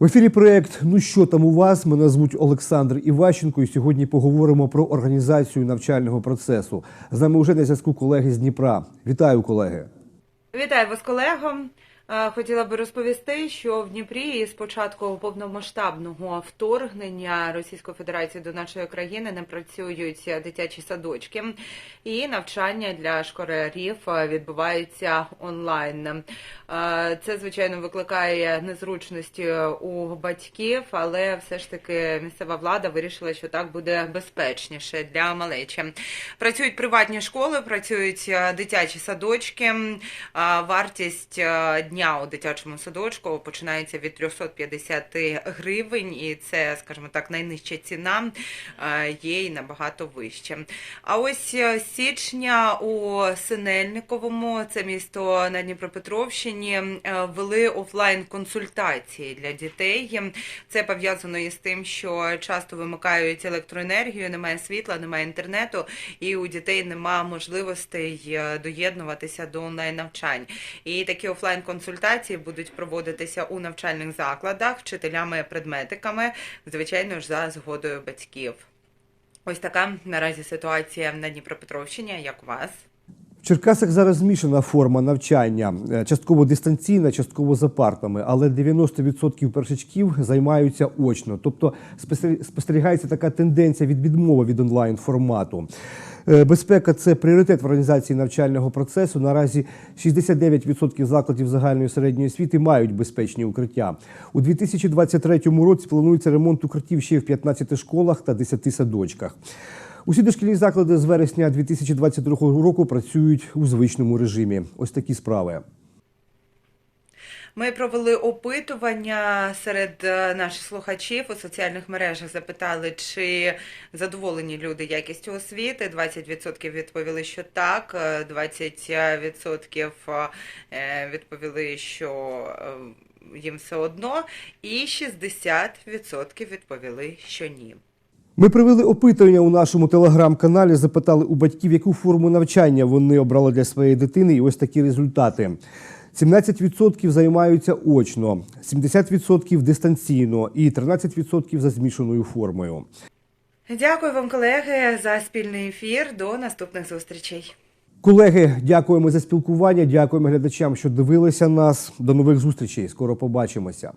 В ефірі проект Ну що там у вас? Мене звуть Олександр Іващенко, і сьогодні поговоримо про організацію навчального процесу. З нами вже на зв'язку колеги з Дніпра. Вітаю, колеги. Вітаю вас, колего. Хотіла би розповісти, що в Дніпрі з початку повномасштабного вторгнення Російської Федерації до нашої країни не працюють дитячі садочки, і навчання для школярів відбувається онлайн. Це звичайно викликає незручності у батьків, але все ж таки місцева влада вирішила, що так буде безпечніше для малечі. Працюють приватні школи, працюють дитячі садочки. Вартість е, дня у дитячому садочку починається від 350 гривень, і це, скажімо так, найнижча ціна е, є і набагато вище. А ось е, січня у Синельниковому, це місто на Дніпропетровщині, е, вели офлайн консультації для дітей. Це пов'язано із тим, що часто вимикають електроенергію, немає світла, немає інтернету, і у дітей немає можливостей доєднуватися до онлайн навчань. І такі офлайн консультації будуть проводитися у навчальних закладах, вчителями-предметиками, звичайно ж, за згодою батьків. Ось така наразі ситуація на Дніпропетровщині. Як у вас? В Черкасах зараз змішана форма навчання, Е, частково дистанційна, частково за партами, але 90% першачків займаються очно. Тобто спостері- спостерігається така тенденція від відмови від онлайн формату. Е, Безпека це пріоритет в організації навчального процесу. Наразі 69% закладів загальної середньої освіти мають безпечні укриття. У 2023 році планується ремонт укриттів ще в 15 школах та 10 садочках. Усі дошкільні заклади з вересня 2022 року працюють у звичному режимі. Ось такі справи. Ми провели опитування серед е, наших слухачів у соціальних мережах. Запитали, чи задоволені люди якістю освіти. 20% відповіли, що так, е, 20% е, відповіли, що е, їм все одно, і 60% відповіли, що ні. Ми провели опитування у нашому телеграм-каналі, запитали у батьків, яку форму навчання вони обрали для своєї дитини, і ось такі результати. 17% займаються очно, 70% дистанційно і 13% за змішаною формою. Дякую вам, колеги, за спільний ефір. До наступних зустрічей. Колеги, дякуємо за спілкування. Дякуємо глядачам, що дивилися нас. До нових зустрічей. Скоро побачимося.